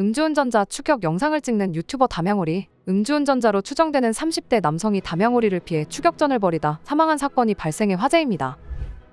음주운전자 추격 영상을 찍는 유튜버 담양오리. 음주운전자로 추정되는 30대 남성이 담양오리를 피해 추격전을 벌이다 사망한 사건이 발생해 화제입니다.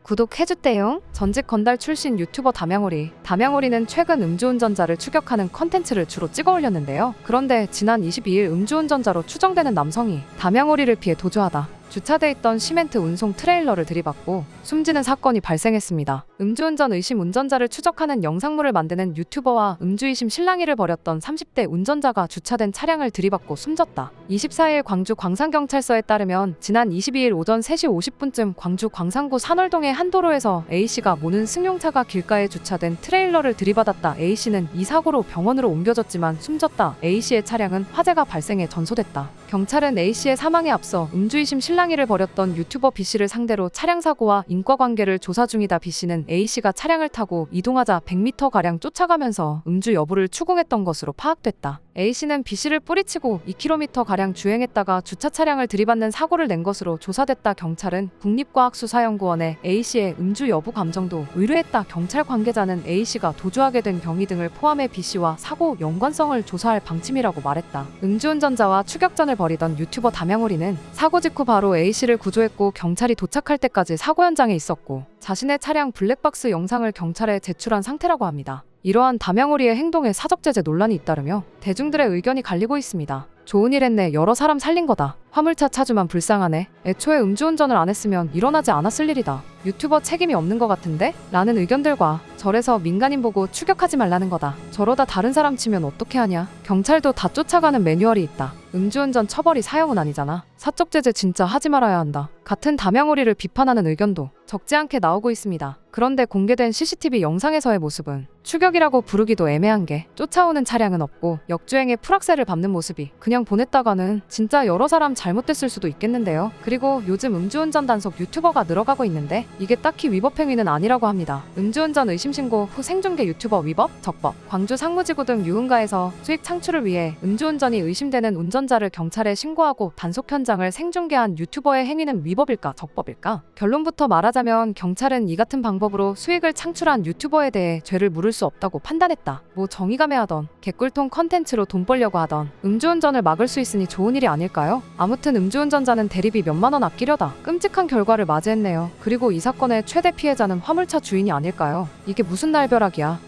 구독해주대요. 전직 건달 출신 유튜버 담양오리. 담양오리는 최근 음주운전자를 추격하는 컨텐츠를 주로 찍어 올렸는데요. 그런데 지난 22일 음주운전자로 추정되는 남성이 담양오리를 피해 도주하다 주차돼 있던 시멘트 운송 트레일러를 들이받고 숨지는 사건이 발생했습니다. 음주운전 의심 운전자를 추적하는 영상물을 만드는 유튜버와 음주의심 실랑이를 벌였던 30대 운전자가 주차된 차량을 들이받고 숨졌다. 24일 광주 광산경찰서에 따르면 지난 22일 오전 3시 50분쯤 광주 광산구 산월동의 한 도로에서 A씨가 모는 승용차가 길가에 주차된 트레일러를 들이받았다. A씨는 이 사고로 병원으로 옮겨졌지만 숨졌다. A씨의 차량은 화재가 발생해 전소됐다. 경찰은 A씨의 사망에 앞서 음주의심 실랑이를 벌였던 유튜버 B씨를 상대로 차량 사고와 인과관계를 조사 중이다. B씨는 A씨가 차량을 타고 이동하자 100m가량 쫓아가면서 음주 여부를 추궁했던 것으로 파악됐다. A씨는 B씨를 뿌리치고 2km가량 주행했다가 주차 차량을 들이받는 사고를 낸 것으로 조사됐다. 경찰은 국립과학수사연구원에 A씨의 음주 여부 감정도 의뢰했다. 경찰 관계자는 A씨가 도주하게 된 경위 등을 포함해 B씨와 사고 연관성을 조사할 방침이라고 말했다. 음주운전자와 추격전을 벌이던 유튜버 담양오리는 사고 직후 바로 A씨를 구조했고 경찰이 도착할 때까지 사고 현장에 있었고 자신의 차량 블랙박스 영상을 경찰에 제출한 상태라고 합니다. 이러한 담양오리의 행동에 사적 제재 논란이 잇따르며 대중들의 의견이 갈리고 있습니다. 좋은 일 했네. 여러 사람 살린 거다. 화물차 차주만 불쌍하네. 애초에 음주운전을 안 했으면 일어나지 않았을 일이다. 유튜버 책임이 없는 것 같은데? 라는 의견들과 절에서 민간인 보고 추격하지 말라는 거다. 저러다 다른 사람 치면 어떻게 하냐? 경찰도 다 쫓아가는 매뉴얼이 있다. 음주운전 처벌이 사형은 아니잖아. 사적 제재 진짜 하지 말아야 한다. 같은 담양오리를 비판하는 의견도 적지 않게 나오고 있습니다. 그런데 공개된 CCTV 영상에서의 모습은 추격이라고 부르기도 애매한 게 쫓아오는 차량은 없고 역주행에 풀악셀을 밟는 모습이 그냥 보냈다가는 진짜 여러 사람 잘못됐을 수도 있겠는데요. 그리고 요즘 음주운전 단속 유튜버가 늘어가고 있는데 이게 딱히 위법 행위는 아니라고 합니다. 음주운전 의심 신고 후 생중계 유튜버 위법, 적법, 광주 상무지구 등 유흥가에서 수익 창출을 위해 음주운전이 의심되는 운전자를 경찰에 신고하고 단속 현장을 생중계한 유튜버의 행위는 위법일까, 적법일까? 결론부터 말하자면 경찰은 이 같은 방법으로 수익을 창출한 유튜버에 대해 죄를 물을 수 없다고 판단했다. 뭐 정의감해하던 개꿀통 컨텐츠로 돈 벌려고 하던 음주운전을 막을 수 있으니 좋은 일이 아닐까요? 아무튼 음주운전자는 대리비 몇만 원 아끼려다 끔찍한 결과를 맞이했네요. 그리고 이 사건의 최대 피해자는 화물차 주인이 아닐까요? 이게 무슨 날벼락이야?